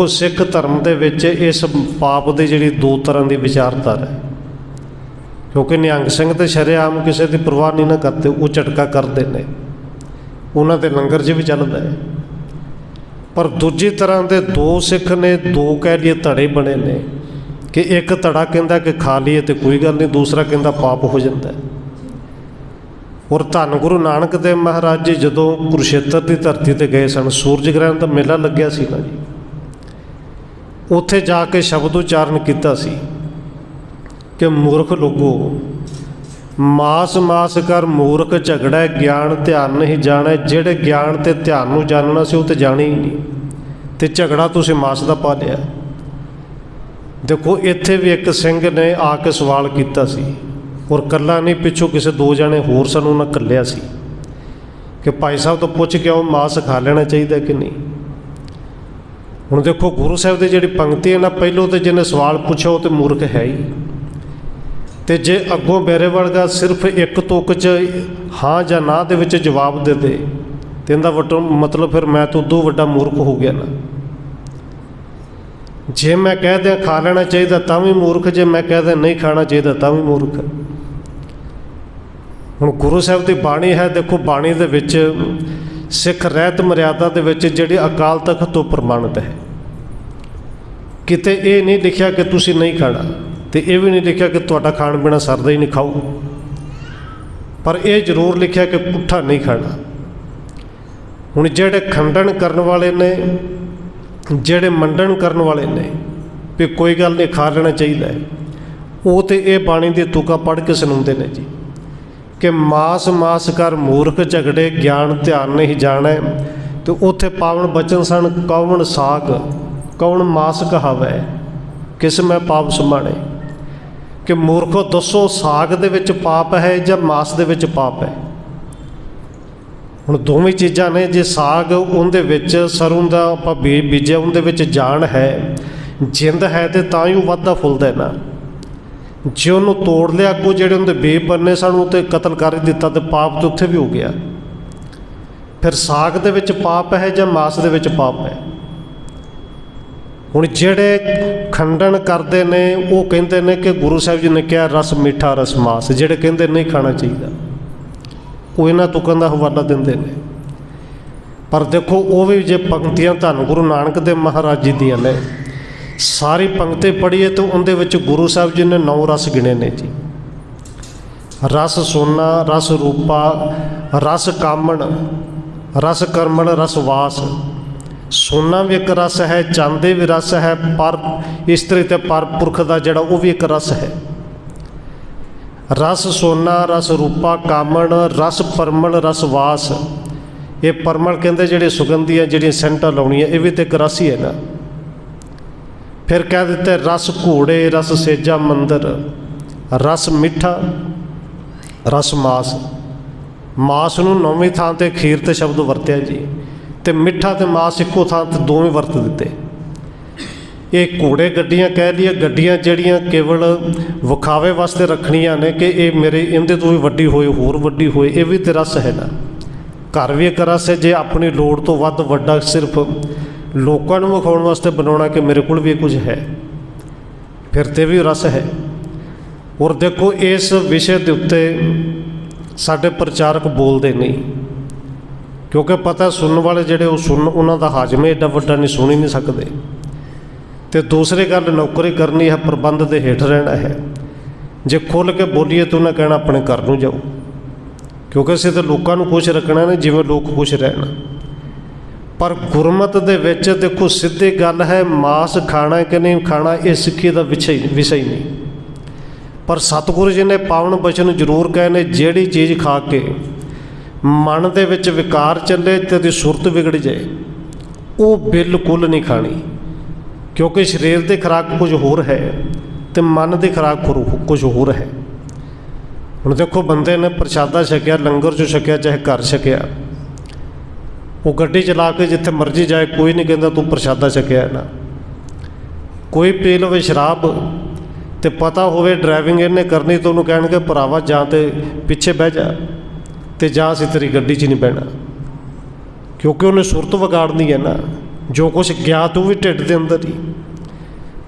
ਦੇਖੋ, ਸਿੱਖ ਧਰਮ ਦੇ ਵਿੱਚ ਇਸ ਪਾਪ ਦੀ ਜਿਹੜੀ ਦੋ ਤਰ੍ਹਾਂ ਦੀ ਵਿਚਾਰਧਾਰਾ ਹੈ। ਕਿਉਂਕਿ ਨਿਹੰਗ ਸਿੰਘ ਤੇ ਸ਼ਰੇਆਮ ਕਿਸੇ ਦੀ ਪਰਵਾਹ ਨਹੀਂ ਨਾ ਕਰਦੇ, ਉਹ ਝਟਕਾ ਕਰਦੇ ਨੇ। ਉਹਨਾਂ ਦੇ ਲੰਗਰ 'ਚ ਵੀ ਚੱਲਦਾ ਹੈ। ਪਰ ਦੂਜੀ ਤਰ੍ਹਾਂ ਦੇ ਦੋ ਸਿੱਖ ਨੇ, ਦੋ ਕਹਿ ਲਈਏ ਧੜੇ ਬਣੇ ਨੇ ਕਿ ਇੱਕ ਧੜਾ ਕਹਿੰਦਾ ਕਿ ਖਾ ਲਈਏ ਤੇ ਕੋਈ ਗੱਲ ਨਹੀਂ, ਦੂਸਰਾ ਕਹਿੰਦਾ ਪਾਪ ਹੋ ਜਾਂਦਾ ਔਰ ਧੰਨ ਗੁਰੂ ਨਾਨਕ ਦੇਵ ਮਹਾਰਾਜ ਜੀ ਜਦੋਂ ਕੁਰਸ਼ੇਤਰ ਦੀ ਧਰਤੀ ਤੇ ਗਏ ਸਨ, ਸੂਰਜ ਗ੍ਰਹਿਣ ਦਾ ਮੇਲਾ ਲੱਗਿਆ ਸੀ ਨਾ ਜੀ। ਉੱਥੇ ਜਾ ਕੇ ਸ਼ਬਦ ਉਚਾਰਨ ਕੀਤਾ ਸੀ ਕਿ ਮੂਰਖ ਲੋਗੋ, ਮਾਸ ਮਾਸ ਕਰ ਮੂਰਖ ਝਗੜਾ ਗਿਆਨ ਧਿਆਨ ਨਹੀਂ ਜਾਣਾ, ਜਿਹੜੇ ਗਿਆਨ ਤੇ ਧਿਆਨ ਨੂੰ ਜਾਣਨਾ ਸੀ ਉਹ ਤੇ ਜਾਣੀ ਹੀ ਨਹੀਂ। ਤੇ ਝਗੜਾ ਤੁਸੀਂ ਮਾਸ ਦਾ ਪਾ ਲਿਆ। ਦੇਖੋ, ਇੱਥੇ ਵੀ ਇੱਕ ਸਿੰਘ ਨੇ ਆ ਕੇ ਸਵਾਲ ਕੀਤਾ ਸੀ ਔਰ ਕੱਲਾ ਨਹੀਂ, ਪਿੱਛੋਂ ਕਿਸੇ ਦੋ ਜਣੇ ਹੋਰ ਸਾਨੂੰ ਉਹਨਾਂ ਕੱਲਿਆ ਸੀ ਕਿ ਭਾਈ ਸਾਹਿਬ ਤੋਂ ਪੁੱਛ ਕੇ ਉਹ ਮਾਸ ਖਾ ਲੈਣਾ ਚਾਹੀਦਾ ਕਿ ਨਹੀਂ। ਹੁਣ ਦੇਖੋ ਗੁਰੂ ਸਾਹਿਬ ਦੀ ਜਿਹੜੀ ਪੰਕਤੀ ਹੈ ਨਾ, ਪਹਿਲੋਂ ਤੇ ਜਿਹਨੇ ਸਵਾਲ ਪੁੱਛਿਆ ਉਹ ਤੇ ਮੂਰਖ ਹੈ ਹੀ। ਤੇ ਜੇ ਅੱਗੋਂ ਮੇਰੇ ਵਰਗਾ ਸਿਰਫ ਇੱਕ ਤੁਕ ਚ ਹਾਂ ਜਾਂ ਨਾ ਦੇ ਵਿੱਚ ਜਵਾਬ ਦੇ ਦੇ, ਤੇ ਇਹਦਾ ਮਤਲਬ ਫਿਰ ਮੈਂ ਤਾਂ ਉਦੋਂ ਵੱਡਾ ਮੂਰਖ ਹੋ ਗਿਆ ਨਾ। ਜੇ ਮੈਂ ਕਹਿ ਦਿਆਂ ਖਾ ਲੈਣਾ ਚਾਹੀਦਾ ਤਾਂ ਵੀ ਮੂਰਖ, ਜੇ ਮੈਂ ਕਹਿ ਦਿਆਂ ਨਹੀਂ ਖਾਣਾ ਚਾਹੀਦਾ ਤਾਂ ਵੀ ਮੂਰਖ। ਹੁਣ ਗੁਰੂ ਸਾਹਿਬ ਦੀ ਬਾਣੀ ਹੈ, ਦੇਖੋ ਬਾਣੀ ਦੇ ਵਿੱਚ ਸਿੱਖ ਰਹਿਤ ਮਰਿਆਦਾ ਦੇ ਵਿੱਚ ਜਿਹੜੀ ਅਕਾਲ ਤਖਤ ਤੋਂ ਪ੍ਰਮਾਣਿਤ ਹੈ। ਕਿਤੇ ਇਹ ਨਹੀਂ ਲਿਖਿਆ ਕਿ ਤੁਸੀਂ ਨਹੀਂ ਖਾਣਾ ਤੇ ਇਹ ਵੀ ਨਹੀਂ ਲਿਖਿਆ ਕਿ ਤੁਹਾਡਾ ਖਾਣ ਪੀਣਾ ਸਰਦਾ ਹੀ ਨਹੀਂ ਖਾਓ। ਪਰ ਇਹ ਜ਼ਰੂਰ ਲਿਖਿਆ ਕਿ ਪੁੱਠਾ ਨਹੀਂ ਖਾਣਾ। ਹੁਣ ਜਿਹੜੇ ਖੰਡਨ ਕਰਨ ਵਾਲੇ ਨੇ, ਜਿਹੜੇ ਮੰਡਣ ਕਰਨ ਵਾਲੇ ਨੇ, ਵੀ ਕੋਈ ਗੱਲ ਨਹੀਂ, ਖਾ ਲੈਣਾ ਚਾਹੀਦਾ ਉਹ ਤੇ ਇਹ ਬਾਣੀ ਦੀ ਤੁਕਾ ਪੜ੍ਹ ਕੇ ਸੁਣਾਉਂਦੇ ਨੇ ਜੀ ਕਿ ਮਾਸ ਮਾਸ ਕਰ ਮੂਰਖ ਝਗੜੇ, ਗਿਆਨ ਧਿਆਨ ਨਹੀਂ ਜਾਣੈ, ਤੇ ਉੱਥੇ ਪਾਵਨ ਬਚਨ ਸਨ ਕੌਣ ਸਾਗ। ਕੌਣ ਮਾਸ ਕਹਾਵੈ ਕਿਸ ਮੈਂ ਪਾਪ ਸਮਾਣੇ ਕਿ ਮੂਰਖੋ ਦੱਸੋ, ਸਾਗ ਦੇ ਵਿੱਚ ਪਾਪ ਹੈ ਜਾਂ ਮਾਸ ਦੇ ਵਿੱਚ ਪਾਪ ਹੈ? ਹੁਣ ਦੋਵੇਂ ਚੀਜ਼ਾਂ ਨੇ, ਜੇ ਸਾਗ ਉਹਦੇ ਵਿੱਚ, ਸਰੋਂ ਦਾ ਆਪਾਂ ਬੀਜ ਬੀਜਿਆ, ਉਹਦੇ ਵਿੱਚ ਜਾਨ ਹੈ, ਜਿੰਦ ਹੈ ਤੇ ਤਾਂ ਹੀ ਉਹ ਵੱਧਦਾ ਫੁੱਲਦਾ ਹੈ ਨਾ। ਜੇ ਉਹਨੂੰ ਤੋੜ ਲਿਆ, ਅੱਗੋਂ ਜਿਹੜੇ ਉਹਦੇ ਬੀਜ ਬੰਨੇ ਸਨ ਉਹ ਤੇ ਕਤਲ ਕਰ ਹੀ ਦਿੱਤਾ ਤੇ ਪਾਪ ਤੇ ਉੱਥੇ ਵੀ ਹੋ ਗਿਆ। ਫਿਰ ਸਾਗ ਦੇ ਵਿੱਚ ਪਾਪ ਹੈ ਜਾਂ ਮਾਸ ਦੇ ਵਿੱਚ ਪਾਪ ਹੈ? ਹੁਣ ਜਿਹੜੇ ਖੰਡਨ ਕਰਦੇ ਨੇ, ਉਹ ਕਹਿੰਦੇ ਨੇ ਕਿ ਗੁਰੂ ਸਾਹਿਬ ਜੀ ਨੇ ਕਿਹਾ, ਰਸ ਮਿੱਠਾ, ਰਸ ਮਾਸ। ਜਿਹੜੇ ਕਹਿੰਦੇ ਨਹੀਂ ਖਾਣਾ ਚਾਹੀਦਾ, ਉਹ ਇਹਨਾਂ ਤੁਕਾਂ ਦਾ ਹਵਾਲਾ ਦਿੰਦੇ ਨੇ। ਪਰ ਦੇਖੋ, ਉਹ ਵੀ ਜੇ ਪੰਕਤੀਆਂ ਧੰਨ ਗੁਰੂ ਨਾਨਕ ਦੇਵ ਮਹਾਰਾਜ ਜੀ ਦੀਆਂ ਨੇ। ਸਾਰੀ ਪੰਕਤੀ ਪੜ੍ਹੀਏ ਤਾਂ ਉਹਦੇ ਵਿੱਚ ਗੁਰੂ ਸਾਹਿਬ ਜੀ ਨੇ ਨੌ ਰਸ ਗਿਣੇ ਨੇ ਜੀ। ਰਸ ਸੋਨਾ ਰਸ ਰੂਪਾ, ਰਸ ਕਾਮਣ, ਰਸ ਕਰਮਣ, ਰਸ ਵਾਸ। ਸੋਨਾ ਵੀ ਇੱਕ ਰਸ ਹੈ ਚਾਂਦੇ ਵੀ ਰਸ ਹੈ, ਪਰ ਇਸਤਰੀ ਤੇ ਪਰ ਪੁਰਖ ਦਾ ਜਿਹੜਾ ਉਹ ਵੀ ਇੱਕ ਰਸ ਹੈ। ਰਸ ਸੋਨਾ, ਰਸ ਰੂਪਾ, ਕਾਮਣ, ਰਸ ਪਰਮਣ ਰਸ ਵਾਸ। ਇਹ ਪਰਮਲ ਕਹਿੰਦੇ ਜਿਹੜੇ ਸੁਗੰਧੀਆਂ ਜਿਹੜੀਆਂ ਸੈਂਟਾਂ ਲਾਉਣੀਆਂ, ਇਹ ਵੀ ਤੇ ਇੱਕ ਰਸ ਹੀ ਹੈ ਨਾ। ਫਿਰ ਕਹਿ ਦਿੱਤੇ, ਰਸ ਘੋੜੇ, ਰਸ ਸੇਜਾ, ਮੰਦਰ। ਰਸ ਮਿੱਠਾ, ਰਸ ਮਾਸ। ਮਾਸ ਨੂੰ ਨੌਵੀਂ ਥਾਂ ਤੇ ਖੀਰ ਤੇ ਸ਼ਬਦ ਵਰਤਿਆ ਜੀ। ਤੇ ਮਿੱਠਾ ਤੇ ਮਾਸ ਇੱਕੋ ਥਾਂ ਤੇ ਦੋਵੇਂ ਵਰਤ ਦਿੱਤੇ। ਇਹ ਘੋੜੇ ਗੱਡੀਆਂ ਕਹਿ ਲਈਏ, ਗੱਡੀਆਂ ਜਿਹੜੀਆਂ ਕੇਵਲ ਵਿਖਾਵੇ ਵਾਸਤੇ ਰੱਖਣੀਆਂ ਨੇ ਕਿ ਇਹ ਮੇਰੇ ਇਹਦੇ ਤੋਂ ਵੀ ਵੱਡੀ ਹੋਏ, ਹੋਰ ਵੱਡੀ ਹੋਏ, ਇਹ ਵੀ ਤੇ ਰਸ ਹੈ ਨਾ। ਘਰ ਵੀ ਇੱਕ ਰਸ ਹੈ, ਜੇ ਆਪਣੀ ਲੋੜ ਤੋਂ ਵੱਧ ਵੱਡਾ ਸਿਰਫ ਲੋਕਾਂ ਨੂੰ ਵਿਖਾਉਣ ਵਾਸਤੇ ਬਣਾਉਣਾ ਕਿ ਮੇਰੇ ਕੋਲ ਵੀ ਕੁਝ ਹੈ। ਫਿਰ ਤੇ ਵੀ ਰਸ ਹੈ। ਔਰ ਦੇਖੋ, ਇਸ ਵਿਸ਼ੇ ਦੇ ਉੱਤੇ ਸਾਡੇ ਪ੍ਰਚਾਰਕ ਬੋਲਦੇ ਨਹੀਂ। ਕਿਉਂਕਿ ਪਤਾ ਸੁਣਨ ਵਾਲੇ ਜਿਹੜੇ ਉਹ ਸੁਣ, ਉਹਨਾਂ ਦਾ ਹਾਜ਼ਮ ਏਡਾ ਵੱਡਾ ਨਹੀਂ, ਸੁਣ ਹੀ ਨਹੀਂ ਸਕਦੇ। ਤੇ ਦੂਸਰੀ ਗੱਲ, ਨੌਕਰੀ ਕਰਨੀ ਹੈ, ਪ੍ਰਬੰਧ ਦੇ ਹੇਠ ਰਹਿਣਾ ਹੈ। ਜੇ ਖੁੱਲ ਕੇ ਬੋਲੀਏ ਤਾਂ ਉਹਨਾਂ ਕਹਿਣਾ, ਆਪਣੇ ਘਰ ਨੂੰ ਜਾਓ। ਕਿਉਂਕਿ ਅਸੀਂ ਤਾਂ ਲੋਕਾਂ ਨੂੰ ਖੁਸ਼ ਰੱਖਣਾ ਨੇ ਜਿਵੇਂ ਲੋਕ ਖੁਸ਼ ਰਹਿਣ। ਪਰ ਗੁਰਮਤ ਦੇ ਵਿੱਚ ਦੇਖੋ, ਸਿੱਧੀ ਗੱਲ ਹੈ, ਮਾਸ ਖਾਣਾ ਕਿ ਨਹੀਂ, ਖਾਣਾ ਇਹ ਸਿੱਖੀ ਦਾ ਵਿਸ਼ਾ ਹੀ ਵਿਸ਼ਾ ਹੀ ਨਹੀਂ। ਪਰ ਸਤਿਗੁਰੂ ਜੀ ਨੇ ਪਾਵਨ ਬਚਨ ਜ਼ਰੂਰ ਕਹੇ ਨੇ, ਜਿਹੜੀ ਚੀਜ਼ ਖਾ ਕੇ ਮਨ ਦੇ ਵਿੱਚ ਵਿਕਾਰ ਚੱਲੇ ਤੇ ਉਹਦੀ ਸੁਰਤ ਵਿਗੜ ਜਾਏ, ਉਹ ਬਿਲਕੁਲ ਨਹੀਂ ਖਾਣੀ, ਕਿਉਂਕਿ ਸਰੀਰ ਦੀ ਖੁਰਾਕ ਕੁਝ ਹੋਰ ਹੈ ਤੇ ਮਨ ਦੀ ਖੁਰਾਕ ਹੋਰ- ਕੁਝ ਹੋਰ ਹੈ। ਹੁਣ ਦੇਖੋ ਬੰਦੇ ਨੇ ਪ੍ਰਸ਼ਾਦਾ ਛਕਿਆ, ਲੰਗਰ ਚੋਂ ਛਕਿਆ, ਚਾਹੇ ਘਰ ਛਕਿਆ, ਉਹ ਗੱਡੀ ਚਲਾ ਕੇ ਜਿੱਥੇ ਮਰਜ਼ੀ ਜਾਏ, ਕੋਈ ਨਹੀਂ ਕਹਿੰਦਾ ਤੂੰ ਪ੍ਰਸ਼ਾਦਾ ਛਕਿਆ ਨਾ। ਕੋਈ ਪੀ ਲਵੇ ਸ਼ਰਾਬ ਤੇ ਪਤਾ ਹੋਵੇ ਡਰਾਈਵਿੰਗ ਇਹਨੇ ਕਰਨੀ ਤਾਂ ਉਹਨੂੰ ਕਹਿਣਗੇ, ਭਰਾਵਾ ਜਾਂ ਤੇ ਪਿੱਛੇ ਬਹਿ ਜਾ। ਤੇ ਜਾਂ ਅਸੀਂ ਤੇਰੀ ਗੱਡੀ 'ਚ ਨਹੀਂ ਬਹਿਣਾ। ਕਿਉਂਕਿ ਉਹਨੇ ਸੁਰਤ ਵਿਗਾੜਨੀ ਹੈ ਨਾ। ਜੋ ਕੁਝ ਗਿਆ ਤੂੰ ਵੀ ਢਿੱਡ ਦੇ ਅੰਦਰ ਹੀ।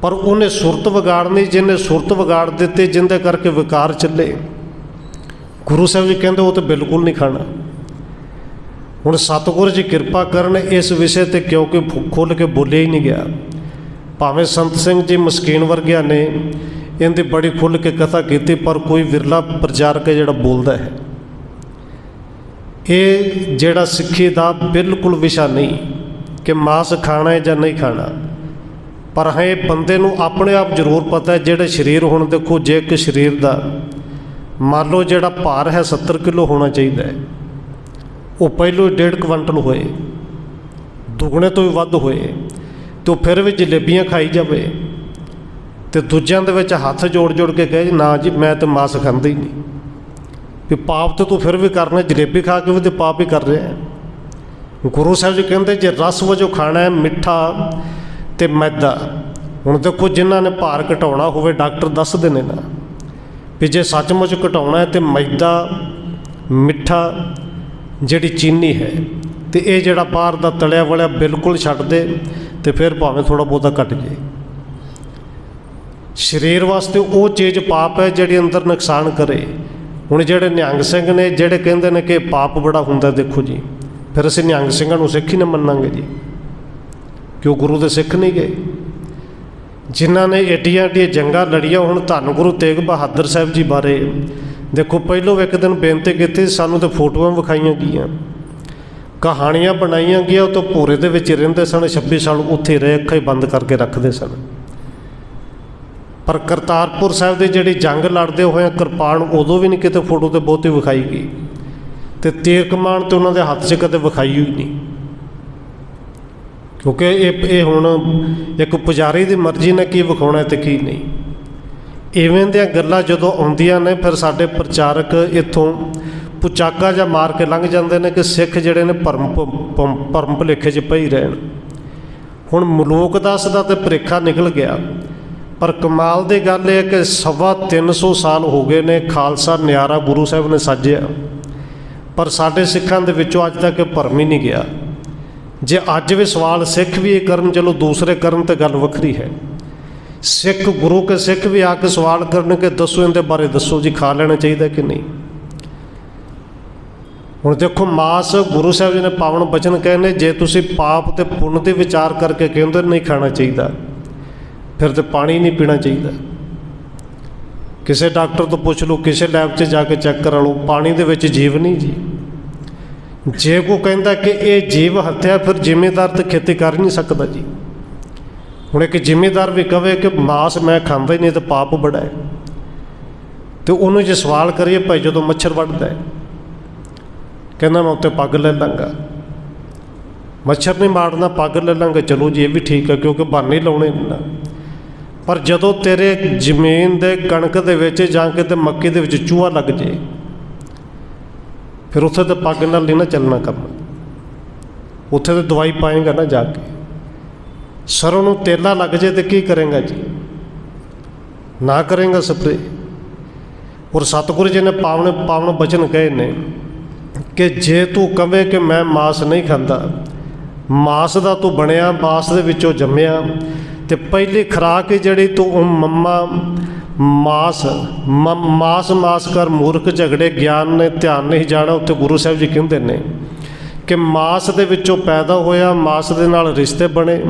ਪਰ ਉਹਨੇ ਸੁਰਤ ਵਿਗਾੜਨੀ, ਜਿਹਨੇ ਸੁਰਤ ਵਿਗਾੜ ਦਿੱਤੀ ਜਿੰਦੇ ਕਰਕੇ ਵਿਕਾਰ ਚੱਲੇ। ਗੁਰੂ ਸਾਹਿਬ ਜੀ ਕਹਿੰਦੇ ਉਹ ਤਾਂ ਬਿਲਕੁਲ ਨਹੀਂ ਖਾਣਾ। ਹੁਣ ਸਤਿਗੁਰ ਜੀ ਕਿਰਪਾ ਕਰਨ ਇਸ ਵਿਸ਼ੇ ਤੇ ਕਿਉਂਕਿ ਖੁੱਲ ਕੇ ਬੋਲਿਆ ਹੀ ਨਹੀਂ ਗਿਆ। ਭਾਵੇਂ ਸੰਤ ਸਿੰਘ ਜੀ ਮਸਕੀਨ ਵਰਗਿਆਂ ਨੇ ਇਹਦੀ ਬੜੀ ਖੁੱਲ ਕੇ ਕਥਾ ਕੀਤੀ, ਪਰ ਕੋਈ ਵਿਰਲਾ ਪ੍ਰਚਾਰਕ ਜਿਹੜਾ ਬੋਲਦਾ ਹੈ। ਇਹ ਜਿਹੜਾ ਸਿੱਖੀ ਦਾ ਬਿਲਕੁਲ ਵਿਸ਼ਾ ਨਹੀਂ ਕਿ ਮਾਸ ਖਾਣਾ ਹੈ ਜਾਂ ਨਹੀਂ ਖਾਣਾ। ਪਰ ਹੈ ਬੰਦੇ ਨੂੰ ਆਪਣੇ ਆਪ ਜ਼ਰੂਰ ਪਤਾ ਹੈ ਜਿਹੜੇ ਸਰੀਰ ਹੁਣ ਦੇਖੋ, ਜੇ ਇੱਕ ਸਰੀਰ ਦਾ ਮੰਨ ਲਓ ਜਿਹੜਾ ਭਾਰ ਹੈ 70 ਕਿਲੋ ਹੋਣਾ ਚਾਹੀਦਾ ਹੈ, ਉਹ ਪਹਿਲੋਂ 1.5 ਕੁਇੰਟਲ ਹੋਏ, ਦੁੱਗਣੇ ਤੋਂ ਵੀ ਵੱਧ ਹੋਏ ਤੇ ਉਹ ਫਿਰ ਵੀ ਜਲੇਬੀਆਂ ਖਾਈ ਜਾਵੇ ਤੇ ਦੂਜਿਆਂ ਦੇ ਵਿੱਚ ਹੱਥ ਜੋੜ ਜੋੜ ਕੇ ਕਹੇ ਨਾ ਜੀ, ਮੈਂ ਤਾਂ ਮਾਸ ਖਾਂਦਾ ਹੀ ਨਹੀਂ। ਵੀ ਪਾਪ ਤੇ ਤੂੰ ਫਿਰ ਵੀ ਕਰਨਾ ਜਲੇਬੀ ਖਾ ਕੇ ਵੀ ਤੇ ਪਾਪ ਹੀ ਕਰ ਰਿਹਾ ਹੈ। ਗੁਰੂ ਸਾਹਿਬ ਜੀ ਕਹਿੰਦੇ, ਜੇ ਰਸ ਵਜੋਂ ਖਾਣਾ ਹੈ, ਮਿੱਠਾ ਤੇ ਮੈਦਾ, ਹੁਣ ਦੇਖੋ ਜਿਨ੍ਹਾਂ ਨੇ ਭਾਰ ਘਟਾਉਣਾ ਹੋਵੇ, ਡਾਕਟਰ ਦੱਸਦੇ ਨੇ ਨਾ, ਵੀ ਜੇ ਸੱਚਮੁੱਚ ਘਟਾਉਣਾ ਹੈ ਤੇ ਮੈਦਾ, ਮਿੱਠਾ, ਜਿਹੜੀ ਚੀਨੀ ਹੈ, ਤੇ ਇਹ ਜਿਹੜਾ ਬਾਹਰ ਦਾ ਤਲਿਆ ਵਲਿਆ ਬਿਲਕੁਲ ਛੱਡ ਦੇ ਤੇ ਫਿਰ ਭਾਵੇਂ ਥੋੜਾ ਬਹੁਤਾ ਘਟ ਜੇ। ਸਰੀਰ ਵਾਸਤੇ ਉਹ ਚੀਜ਼ ਪਾਪ ਹੈ ਜਿਹੜੀ ਅੰਦਰ ਨੁਕਸਾਨ ਕਰੇ। ਹੁਣ ਜਿਹੜੇ ਨਿਹੰਗ ਸਿੰਘ ਨੇ, ਜਿਹੜੇ ਕਹਿੰਦੇ ਨੇ ਕਿ ਪਾਪ ਬੜਾ ਹੁੰਦਾ, ਦੇਖੋ ਜੀ। ਫਿਰ ਅਸੀਂ ਨਿਹੰਗ ਸਿੰਘਾਂ ਨੂੰ ਸਿੱਖ ਹੀ ਨਾ ਮੰਨਾਂਗੇ ਜੀ। ਕਿਉਂ ਗੁਰੂ ਦੇ ਸਿੱਖ ਨਹੀਂ ਗਏ? ਜਿਨ੍ਹਾਂ ਨੇ ਏਡੀਆਂ ਏਡੀਆਂ ਜੰਗਾਂ ਲੜੀਆਂ, ਹੁਣ ਧੰਨ ਗੁਰੂ ਤੇਗ ਬਹਾਦਰ ਸਾਹਿਬ ਜੀ ਬਾਰੇ। ਦੇਖੋ, ਪਹਿਲੋਂ ਇੱਕ ਦਿਨ ਬੇਨਤੀ ਕੀਤੀ, ਸਾਨੂੰ ਤੇ ਫੋਟੋਆਂ ਵਿਖਾਈਆਂ ਗਈਆਂ। ਕਹਾਣੀਆਂ ਬਣਾਈਆਂ ਗਈਆਂ, ਉਹ ਤਾਂ ਭੋਰੇ ਦੇ ਵਿੱਚ ਰਹਿੰਦੇ ਸਨ 26 ਸਾਲ ਉੱਥੇ ਰਹੇ, ਅੱਖਾਂ ਹੀ ਬੰਦ ਕਰਕੇ ਰੱਖਦੇ ਸਨ। ਪਰ ਕਰਤਾਰਪੁਰ ਸਾਹਿਬ ਦੀ ਜਿਹੜੀ ਜੰਗ ਲੜਦੇ ਹੋਏ ਕਿਰਪਾਨ ਉਦੋਂ ਵੀ ਨਹੀਂ ਕਿਤੇ ਫੋਟੋ ਤੇ ਬਹੁਤੀ ਵਿਖਾਈ ਗਈ। ਤੇ ਤੀਰ ਕਮਾਨ ਤੇ ਉਹਨਾਂ ਦੇ ਹੱਥ 'ਚ ਕਦੇ ਵਿਖਾਈ ਹੋਈ ਨਹੀਂ। ਕਿਉਂਕਿ ਇਹ ਇਹ ਹੁਣ ਇੱਕ ਪੁਜਾਰੀ ਦੀ ਮਰਜ਼ੀ ਨਾਲ ਕੀ ਵਿਖਾਉਣਾ ਤੇ ਕੀ ਨਹੀਂ। ਇਵੇਂ ਦੀਆਂ ਗੱਲਾਂ ਜਦੋਂ ਆਉਂਦੀਆਂ ਨੇ, ਫਿਰ ਸਾਡੇ ਪ੍ਰਚਾਰਕ ਇੱਥੋਂ ਪੁਚਾਕਾ ਜਾਂ ਮਾਰ ਕੇ ਲੰਘ ਜਾਂਦੇ ਨੇ ਕਿ ਸਿੱਖ ਜਿਹੜੇ ਨੇ ਭਰਮ ਭਰਮ ਭੁਲੇਖੇ 'ਚ ਪਈ ਰਹਿਣ। ਹੁਣ ਮਲੋਕ ਦਾਸ ਦਾ ਤੇ ਭਰੇਖਾ ਨਿਕਲ ਗਿਆ। ਪਰ ਕਮਾਲ ਦੀ ਗੱਲ ਇਹ ਹੈ ਕਿ ਸਵਾ 300 ਸਾਲ ਹੋ ਗਏ ਨੇ ਖਾਲਸਾ ਨਿਆਰਾ ਗੁਰੂ ਸਾਹਿਬ ਨੇ ਸਾਜਿਆ। ਪਰ ਸਾਡੇ ਸਿੱਖਾਂ ਦੇ ਵਿੱਚੋਂ ਅੱਜ ਤੱਕ ਭਰਮ ਹੀ ਨਹੀਂ ਗਿਆ। ਜੇ ਅੱਜ ਵੀ ਸਵਾਲ ਸਿੱਖ ਵੀ ਇਹ ਕਰਨ, ਚਲੋ ਦੂਸਰੇ ਕਰਨ ਤੇ ਗੱਲ ਵੱਖਰੀ ਹੈ। ਸਿੱਖ ਗੁਰੂ ਕੇ ਸਿੱਖ ਵੀ ਆ ਕੇ ਸਵਾਲ ਕਰਨ ਕਿ ਦੱਸੋ ਇਹਦੇ ਬਾਰੇ ਦੱਸੋ ਜੀ, ਖਾ ਲੈਣਾ ਚਾਹੀਦਾ ਕਿ ਨਹੀਂ? ਹੁਣ ਦੇਖੋ, ਮਾਸ ਗੁਰੂ ਸਾਹਿਬ ਜੀ ਨੇ ਪਾਵਨ ਬਚਨ ਕਹਿੰਦੇ, ਜੇ ਤੁਸੀਂ ਪਾਪ ਤੇ ਪੁੰਨ ਦੇ ਵਿਚਾਰ ਕਰਕੇ ਕਹਿੰਦੇ, ਨਹੀਂ ਖਾਣਾ ਚਾਹੀਦਾ। ਫਿਰ ਤੇ ਪਾਣੀ ਨਹੀਂ ਪੀਣਾ ਚਾਹੀਦਾ। ਕਿਸੇ ਡਾਕਟਰ ਤੋਂ ਪੁੱਛ ਲਓ, ਕਿਸੇ ਲੈਬ 'ਚ ਜਾ ਕੇ ਚੈੱਕ ਕਰਾ ਲਓ, ਪਾਣੀ ਦੇ ਵਿੱਚ ਜੀਵ ਨਹੀਂ ਜੀ। ਜੇ ਕੋ ਕਹਿੰਦਾ ਕਿ ਇਹ ਜੀਵ ਹੱਤਿਆ, ਫਿਰ ਜ਼ਿੰਮੇਦਾਰ ਤਾਂ ਖੇਤੀ ਕਰ ਨਹੀਂ ਸਕਦਾ ਜੀ। ਹੁਣ ਇੱਕ ਜ਼ਿੰਮੇਦਾਰ ਵੀ ਕਵੇ ਕਿ ਮਾਸ ਮੈਂ ਖਾਂਦਾ ਹੀ ਨਹੀਂ ਤਾਂ ਪਾਪ ਬੜਾ ਹੈ। ਤੇ ਉਹਨੂੰ ਜੇ ਸਵਾਲ ਕਰੀਏ, ਭਾਈ ਜਦੋਂ ਮੱਛਰ ਵੱਢਦਾ ਹੈ, ਕਹਿੰਦਾ ਮੈਂ ਉੱਤੇ ਪੱਗ ਲੈ ਲਾਂਗਾ। ਮੱਛਰ ਨਹੀਂ ਮਾਰਨਾ, ਪੱਗ ਲੈ ਲਾਂਗਾ, ਚਲੋ ਜੀ, ਇਹ ਵੀ ਠੀਕ ਹੈ, ਕਿਉਂਕਿ ਬਹਾਨੇ ਲਾਉਣੇ ਨਾ ਪਰ ਜਦੋਂ ਤੇਰੇ ਜ਼ਮੀਨ ਦੇ ਕਣਕ ਦੇ ਵਿੱਚ ਜਾਂ ਕਿਤੇ ਮੱਕੀ ਦੇ ਵਿੱਚ ਚੂਹਾ ਲੱਗ ਜੇ, ਫਿਰ ਉੱਥੇ ਤੇ ਪੱਗ ਨਾਲ ਨਹੀਂ ਨਾ ਚੱਲਣਾ ਕੰਮ। ਉੱਥੇ ਤੇ ਦਵਾਈ ਪਾਏਗਾ ਨਾ ਜਾ ਕੇ। ਸਰੋਂ ਨੂੰ ਤੇਲਾ ਲੱਗ ਜੇ ਤੇ ਕੀ ਕਰੇਗਾ ਜੀ? ਨਾ ਕਰੇਗਾ ਸਪਰੇ ਔਰ ਸਤਿਗੁਰੂ ਜੀ ਨੇ ਪਾਵਨ ਪਾਵਨ ਬਚਨ ਕਹੇ ਨੇ ਕਿ ਜੇ ਤੂੰ ਕਵੇਂ ਕਿ ਮੈਂ ਮਾਸ ਨਹੀਂ ਖਾਂਦਾ, ਮਾਸ ਦਾ ਤੂੰ ਬਣਿਆ, ਮਾਸ ਦੇ ਵਿੱਚੋਂ ਜੰਮਿਆ ਤੇ ਪਹਿਲੀ ਖਰਾਕ ਜਿਹੜੀ ਤੂੰ ਮੰਮਾ, ਮਾਸ ਮਾਸ ਮਾਸ ਕਰ ਮੂਰਖ ਝਗੜੇ, ਗਿਆਨ ਨੇ ਧਿਆਨ ਨਹੀਂ ਜਾਣਾ ਉੱਤੇ ਗੁਰੂ ਸਾਹਿਬ ਜੀ ਕਹਿੰਦੇ ਨੇ ਕਿ ਮਾਸ ਦੇ ਵਿੱਚੋਂ ਪੈਦਾ ਹੋਇਆ, ਮਾਸ ਦੇ ਨਾਲ ਰਿਸ਼ਤੇ ਬਣੇ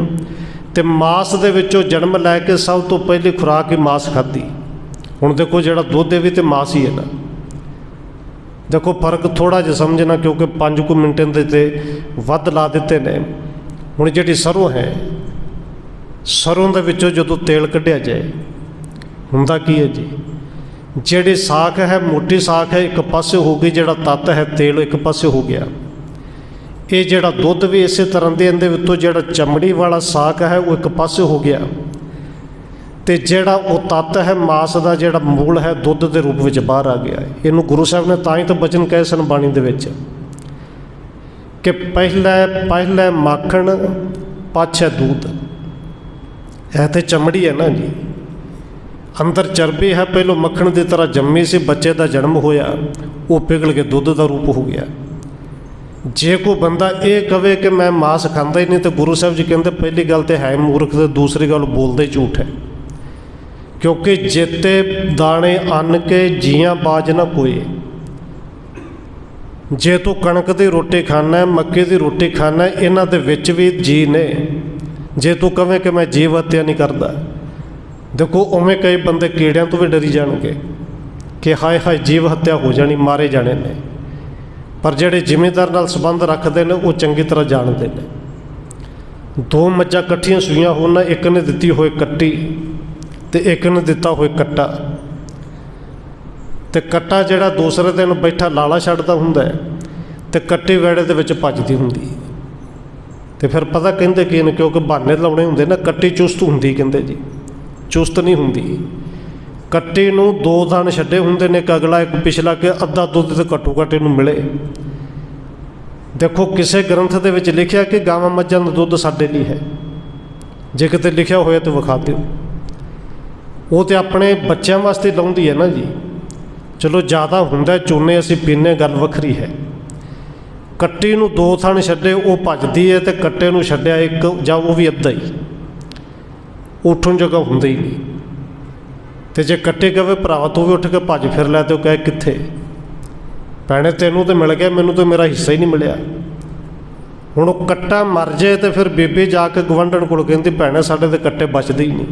ਤੇ ਮਾਸ ਦੇ ਵਿੱਚੋਂ ਜਨਮ ਲੈ ਕੇ ਸਭ ਤੋਂ ਪਹਿਲੀ ਖੁਰਾਕ ਹੀ ਮਾਸ ਖਾਧੀ। ਹੁਣ ਦੇਖੋ ਜਿਹੜਾ ਦੁੱਧ ਹੈ ਵੀ ਤੇ ਮਾਸ ਹੀ ਹੈ ਨਾ। ਦੇਖੋ ਫ਼ਰਕ ਥੋੜਾ ਜਿਹਾ ਸਮਝਣਾ ਕਿਉਂਕਿ 5 ਕੁ ਮਿੰਟ ਦੇ ਤੇ ਵੱਧ ਲਾ ਦਿੱਤੇ ਨੇ। ਹੁਣ ਜਿਹੜੀ ਸਰੋਂ ਹੈ ਸਰੋਂ ਦੇ ਵਿੱਚੋਂ ਜਦੋਂ ਤੇਲ ਕੱਢਿਆ ਜਾਏ, ਹੁੰਦਾ ਕੀ ਹੈ ਜੀ? ਜਿਹੜੀ ਸਾਖ ਹੈ, ਮੋਟੀ ਸਾਖ ਹੈ, ਇੱਕ ਪਾਸੇ ਹੋ ਗਈ ਜਿਹੜਾ ਤੱਤ ਹੈ, ਤੇਲ ਇੱਕ ਪਾਸੇ ਹੋ ਗਿਆ। ਇਹ ਜਿਹੜਾ ਦੁੱਧ ਵੀ ਇਸੇ ਤਰ੍ਹਾਂ ਦੇ ਇਹਦੇ ਵਿੱਚੋਂ ਜਿਹੜਾ ਚਮੜੀ ਵਾਲਾ ਸਾਖ ਹੈ, ਉਹ ਇੱਕ ਪਾਸੇ ਹੋ ਗਿਆ। ਤੇ ਜਿਹੜਾ ਉਹ ਤੱਤ ਹੈ, ਮਾਸ ਦਾ ਜਿਹੜਾ ਮੂਲ ਹੈ, ਦੁੱਧ ਦੇ ਰੂਪ ਵਿੱਚ ਬਾਹਰ ਆ ਗਿਆ। ਇਹਨੂੰ ਗੁਰੂ ਸਾਹਿਬ ਨੇ ਤਾਂ ਹੀ ਤਾਂ ਬਚਨ ਕਹੇ ਸਨ ਬਾਣੀ ਦੇ ਵਿੱਚ ਕਿ ਪਹਿਲਾ ਪਹਿਲਾ ਮੱਖਣ, ਪਾਛੇ ਦੁੱਧ ਇਹ ਤੇ ਚਮੜੀ ਹੈ ਨਾ ਜੀ। ਅੰਦਰ ਚਰਬੀ ਹੈ, ਪਹਿਲੋਂ ਮੱਖਣ ਦੀ ਤਰ੍ਹਾਂ ਜੰਮੀ ਸੀ, ਬੱਚੇ ਦਾ ਜਨਮ ਹੋਇਆ, ਉਹ ਪਿਘਲ ਕੇ ਦੁੱਧ ਦਾ ਰੂਪ ਹੋ ਗਿਆ। ਜੇ ਕੋਈ ਬੰਦਾ ਇਹ ਕਵੇ ਕਿ ਮੈਂ ਮਾਸ ਖਾਂਦਾ ਹੀ ਨਹੀਂ, ਤੇ ਗੁਰੂ ਸਾਹਿਬ ਜੀ ਕਹਿੰਦੇ ਪਹਿਲੀ ਗੱਲ ਤੇ ਹੈ ਮੂਰਖ ਤੇ ਦੂਸਰੀ ਗੱਲ ਬੋਲਦੇ ਝੂਠ ਹੈ। ਕਿਉਂਕਿ ਜੇਤੇ ਦਾਣੇ ਅੰਨ ਕੇ ਜੀਆਂ ਬਾਜ ਨਾ ਕੋਈ ਜੇ ਤੂੰ ਕਣਕ ਦੀ ਰੋਟੀ ਖਾਣਾ ਹੈ, ਮੱਕੀ ਦੀ ਰੋਟੀ ਖਾਣਾ ਹੈ, ਇਹਨਾਂ ਦੇ ਵਿੱਚ ਵੀ ਜੀ ਨੇ। ਜੇ ਤੂੰ ਕਵੇਂ ਕਿ ਮੈਂ ਜੀਵ ਹੱਤਿਆ ਨਹੀਂ ਕਰਦਾ, ਦੇਖੋ ਉਵੇਂ ਕਈ ਬੰਦੇ ਕੀੜਿਆਂ ਤੋਂ ਵੀ ਡਰੀ ਜਾਣਗੇ ਕਿ ਹਾਏ ਹਾਏ ਜੀਵ ਹੱਤਿਆ ਹੋ ਜਾਣੀ, ਮਾਰੇ ਜਾਣੇ ਨੇ। ਪਰ ਜਿਹੜੇ ਜ਼ਿਮੀਂਦਾਰ ਨਾਲ ਸੰਬੰਧ ਰੱਖਦੇ ਨੇ, ਉਹ ਚੰਗੀ ਤਰ੍ਹਾਂ ਜਾਣਦੇ ਨੇ। ਦੋ ਮੱਝਾਂ ਇਕੱਠੀਆਂ ਸੂਈਆਂ ਹੋਣ ਇੱਕ ਨੇ ਦਿੱਤੀ ਹੋਏ ਕੱਟੀ ਤੇ ਇੱਕ ਨੇ ਦਿੱਤਾ ਹੋਏ ਕੱਟਾ। ਤੇ ਕੱਟਾ ਜਿਹੜਾ ਦੂਸਰੇ ਦਿਨ ਬੈਠਾ ਲਾਲਾ ਛੱਡਦਾ ਹੁੰਦਾ ਹੈ ਤੇ ਕੱਟੀ ਵੇੜੇ ਦੇ ਵਿੱਚ ਭੱਜਦੀ ਹੁੰਦੀ ਤੇ ਫਿਰ ਪਤਾ ਕਹਿੰਦੇ ਕੀ ਨੇ, ਕਿਉਂਕਿ ਬਹਾਨੇ ਲਾਉਣੇ ਹੁੰਦੇ ਨਾ, ਕੱਟੀ ਚੁਸਤ ਹੁੰਦੀ ਕਹਿੰਦੇ ਜੀ। ਚੁਸਤ ਨਹੀਂ ਹੁੰਦੀ। ਕੱਟੀ ਨੂੰ ਦੋ ਥਣ ਛੱਡੇ ਹੁੰਦੇ ਨੇ, ਇੱਕ ਅਗਲਾ, ਇੱਕ ਪਿਛਲਾ, ਕਿ ਅੱਧਾ ਦੁੱਧ ਤੇ ਘੱਟੋ ਘੱਟ ਇਹਨੂੰ ਮਿਲੇ। ਦੇਖੋ, ਕਿਸੇ ਗ੍ਰੰਥ ਦੇ ਵਿੱਚ ਲਿਖਿਆ ਕਿ ਗਾਵਾਂ ਮੱਝਾਂ ਦਾ ਦੁੱਧ ਸਾਡੇ ਲਈ ਹੈ। ਜੇ ਕਿਤੇ ਲਿਖਿਆ ਹੋਇਆ ਤਾਂ ਵਿਖਾ ਦਿਓ। ਉਹ ਤੇ ਆਪਣੇ ਬੱਚਿਆਂ ਵਾਸਤੇ ਲਾਉਂਦੀ ਹੈ ਨਾ ਜੀ। ਚਲੋ, ਜ਼ਿਆਦਾ ਹੁੰਦਾ ਚੋਨੇ ਅਸੀਂ ਪੀਨੇ ਗੱਲ ਵੱਖਰੀ ਹੈ। ਕੱਟੀ ਨੂੰ ਦੋ ਥਣ ਛੱਡੇ ਉਹ ਭੱਜਦੀ ਹੈ ਤੇ ਕੱਟੇ ਨੂੰ ਛੱਡਿਆ ਇੱਕ ਜਾਂ ਉਹ ਵੀ ਅੱਧਾ ਹੀ। ਉੱਠਣ ਜਗ੍ਹਾ ਹੁੰਦੀ ਹੀ ਨਹੀਂ। ਤੇ ਜੇ ਕੱਟੇ ਕਵੇ ਭਰਾ ਤੂੰ ਵੀ ਉੱਠ ਕੇ ਭੱਜ ਫਿਰ ਲੈ ਤੇ ਉਹ ਕਹੇ ਕਿੱਥੇ? ਭੈਣੇ ਤੈਨੂੰ ਤੇ ਮਿਲ ਗਿਆ, ਮੈਨੂੰ ਤੇ ਮੇਰਾ ਹਿੱਸਾ ਹੀ ਨਹੀਂ ਮਿਲਿਆ। ਹੁਣ ਉਹ ਕੱਟਾ ਮਰ ਜੇ ਤੇ ਫਿਰ ਬੀਬੀ ਜਾ ਕੇ ਗਵੰਡਣ ਕੋਲ ਕਹਿੰਦੀ, ਭੈਣੇ ਸਾਡੇ ਤੇ ਕੱਟੇ ਬਚਦੇ ਹੀ ਨਹੀਂ।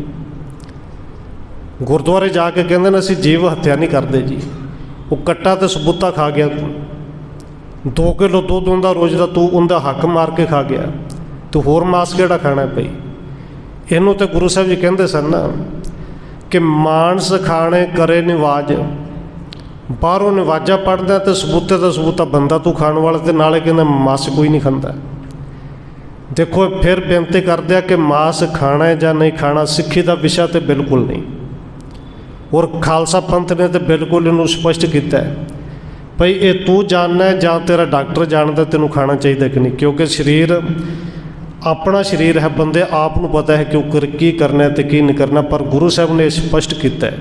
ਗੁਰਦੁਆਰੇ ਜਾ ਕੇ ਕਹਿੰਦੇ ਨੇ, ਅਸੀਂ ਜੀਵ ਹੱਤਿਆ ਨਹੀਂ ਕਰਦੇ ਜੀ। ਉਹ ਕੱਟਾ ਤੇ ਸਬੂਤਾ ਖਾ ਗਿਆ। ਤੂੰ 2 ਕਿਲੋ ਦੁੱਧ ਹੁੰਦਾ, ਰੋਜ਼ ਦਾ ਤੂੰ ਉਹਦਾ ਹੱਕ ਮਾਰ ਕੇ ਖਾ ਗਿਆ। ਤੂੰ ਹੋਰ ਮਾਸ ਕਿਹੜਾ ਖਾਣਾ ਪਈ ਇਹਨੂੰ ਤੇ ਗੁਰੂ ਸਾਹਿਬ ਜੀ ਕਹਿੰਦੇ ਸਨ ਨਾ ਕਿ ਮਾਨਸ ਖਾਣੇ ਕਰੇ ਨਿਵਾਜ ਬਾਹਰੋਂ ਨਿਵਾਜਾ ਪੜਦਾ ਤੇ ਸਬੂਤੇ ਦਾ ਸਬੂਤਾ ਬੰਦਾ ਤੂੰ ਖਾਣ ਵਾਲਾ ਤੇ ਨਾਲੇ ਕਹਿੰਦਾ ਮਾਸ ਕੋਈ ਨਹੀਂ ਖਾਂਦਾ। ਦੇਖੋ, ਫਿਰ ਬੇਨਤੀ ਕਰਦੇ ਆ ਕਿ ਮਾਸ ਖਾਣਾ ਹੈ ਜਾਂ ਨਹੀਂ ਖਾਣਾ ਸਿੱਖੀ ਦਾ ਵਿਸ਼ਾ ਤੇ ਬਿਲਕੁਲ ਨਹੀਂ। ਔਰ ਖਾਲਸਾ ਪੰਥ ਨੇ ਤੇ ਬਿਲਕੁਲ ਇਹਨੂੰ ਸਪਸ਼ਟ ਕੀਤਾ ਹੈ। ਭਈ ਇਹ ਤੂੰ ਜਾਣਨਾ ਜਾਂ ਤੇਰਾ ਡਾਕਟਰ ਜਾਣਦਾ ਤੈਨੂੰ ਖਾਣਾ ਚਾਹੀਦਾ ਕਿ ਨਹੀਂ? ਕਿਉਂਕਿ ਸਰੀਰ, ਆਪਣਾ ਸਰੀਰ ਹੈ, ਬੰਦੇ ਆਪ ਨੂੰ ਪਤਾ ਹੈ ਕਿ ਉਹ ਕਰ- ਕੀ ਕਰਨਾ ਹੈ ਤੇ ਕੀ ਨਹੀਂ ਕਰਨਾ, ਪਰ ਗੁਰੂ ਸਾਹਿਬ ਨੇ ਸਪਸ਼ਟ ਕੀਤਾ ਹੈ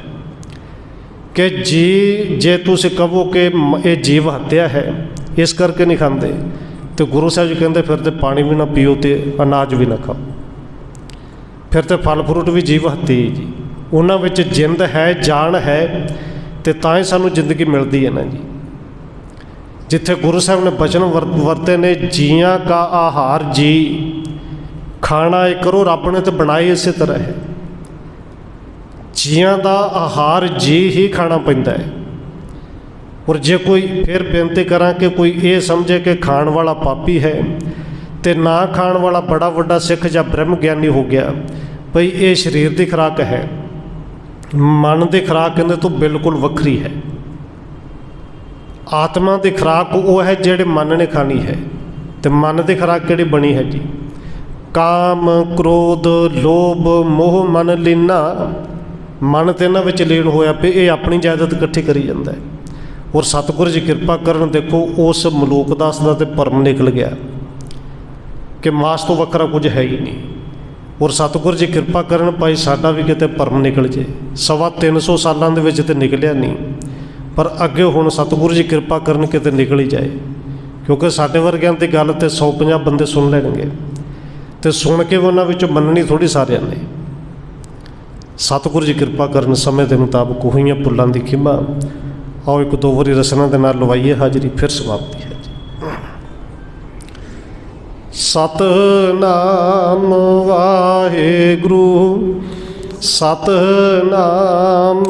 ਕਿ ਜੀ, ਜੇ ਤੁਸੀਂ ਕਹੋ ਕਿ ਇਹ ਜੀਵ ਹੱਤਿਆ ਹੈ, ਇਸ ਕਰਕੇ ਨਹੀਂ ਖਾਂਦੇ, ਤੇ ਗੁਰੂ ਸਾਹਿਬ ਜੀ ਕਹਿੰਦੇ, ਫਿਰ ਤੇ ਪਾਣੀ ਵੀ ਨਾ ਪੀਓ ਤੇ ਅਨਾਜ ਵੀ ਨਾ ਖਾਓ। ਫਿਰ ਤੇ ਫਲ ਫਰੂਟ ਵੀ ਜੀਵ ਹੱਤੀ ਜੀ। ਉਹਨਾਂ ਵਿੱਚ ਜਿੰਦ ਹੈ, ਜਾਨ ਹੈ, ਤੇ ਤਾਂ ਹੀ ਸਾਨੂੰ ਜ਼ਿੰਦਗੀ ਮਿਲਦੀ ਹੈ ਨਾ ਜੀ। ਜਿੱਥੇ ਗੁਰੂ ਸਾਹਿਬ ਨੇ ਬਚਨ ਵਰ- ਵਰਤੇ ਨੇ, ਜੀਆਂ ਕਾ ਆਹਾਰ ਜੀ। ਖਾਣਾ ਇਹ ਕਰੋ, ਰੱਬ ਨੇ ਤਾਂ ਬਣਾਈ ਇਸੇ ਤਰ੍ਹਾਂ ਹੈ। ਜੀਆਂ ਦਾ ਆਹਾਰ ਜੀ ਹੀ ਖਾਣਾ ਪੈਂਦਾ ਹੈ। ਔਰ ਜੇ ਕੋਈ ਫਿਰ ਬੇਨਤੀ ਕਰਾਂ ਕਿ ਕੋਈ ਇਹ ਸਮਝੇ ਕਿ ਖਾਣ ਵਾਲਾ ਪਾਪੀ ਹੈ ਤੇ ਨਾ ਖਾਣ ਵਾਲਾ ਬੜਾ ਵੱਡਾ ਸਿੱਖ ਜਾਂ ਬ੍ਰਹਮ ਗਿਆਨੀ ਹੋ ਗਿਆ, ਭਈ ਇਹ ਸਰੀਰ ਦੀ ਖੁਰਾਕ ਹੈ। ਮਨ ਦੀ ਖੁਰਾਕ ਕਹਿੰਦੇ ਤੋਂ ਬਿਲਕੁਲ ਵੱਖਰੀ ਹੈ। ਆਤਮਾ ਦੀ ਖੁਰਾਕ ਉਹ ਹੈ ਜਿਹੜੇ ਮਨ ਨੇ ਖਾਣੀ ਹੈ ਤੇ ਮਨ ਦੀ ਖੁਰਾਕ ਕਿਹੜੀ ਬਣੀ ਹੈ ਜੀ? ਕਾਮ, ਕ੍ਰੋਧ, ਲੋਭ, ਮੋਹ, ਮਨ, ਲੀਨਾ, ਮਨ ਤੇ ਇਹਨਾਂ ਵਿੱਚ ਲੀਨ ਹੋਇਆ ਪਈ ਇਹ ਆਪਣੀ ਜਾਇਦਾਦ ਇਕੱਠੀ ਕਰੀ ਜਾਂਦਾ ਹੈ। ਔਰ ਸਤਿਗੁਰ ਜੀ ਕਿਰਪਾ ਕਰਨ ਦੇਖੋ, ਉਸ ਮਲੂਕ ਦਾਸ ਦਾ ਤੇ ਭਰਮ ਨਿਕਲ ਗਿਆ ਕਿ ਮਾਸ ਤੋਂ ਵੱਖਰਾ ਕੁਝ ਹੈ ਹੀ ਨਹੀਂ। ਔਰ ਸਤਿਗੁਰ ਜੀ ਕਿਰਪਾ ਕਰਨ ਭਾਈ ਸਾਡਾ ਵੀ ਕਿਤੇ ਭਰਮ ਨਿਕਲ ਜੇ। ਸਵਾ 300 ਸਾਲਾਂ ਦੇ ਵਿੱਚ ਤੇ ਨਿਕਲਿਆ ਨਹੀਂ। ਪਰ ਅੱਗੇ ਹੁਣ ਸਤਿਗੁਰੂ ਜੀ ਕਿਰਪਾ ਕਰਨ ਕਿਤੇ ਨਿਕਲ ਹੀ ਜਾਏ। ਕਿਉਂਕਿ ਸਾਡੇ ਵਰਗਿਆਂ ਦੀ ਗੱਲ ਤੇ 150 ਬੰਦੇ ਸੁਣ ਲੈਣਗੇ। ਤੇ ਸੁਣ ਕੇ ਵੀ ਉਹਨਾਂ ਵਿੱਚ ਮੰਨਣੀ ਥੋੜੀ ਸਾਰਿਆਂ ਨੇ। ਸਤਿਗੁਰੂ ਜੀ ਕਿਰਪਾ ਕਰਨ ਸਮੇਂ ਦੇ ਮੁਤਾਬਕ ਹੋਈਆਂ ਭੁੱਲਾਂ ਦੀ ਖਿਮਾ। ਆਓ ਇੱਕ ਦੋ ਵਾਰੀ ਰਸਨਾ ਦੇ ਨਾਲ ਲਵਾਈਏ ਹਾਜ਼ਰੀ, ਫਿਰ ਸਮਾਪਤੀ ਹੈ ਜੀ। ਸਤਨਾਮ ਵਾਹਿਗੁਰੂ, ਸਤਨਾਮ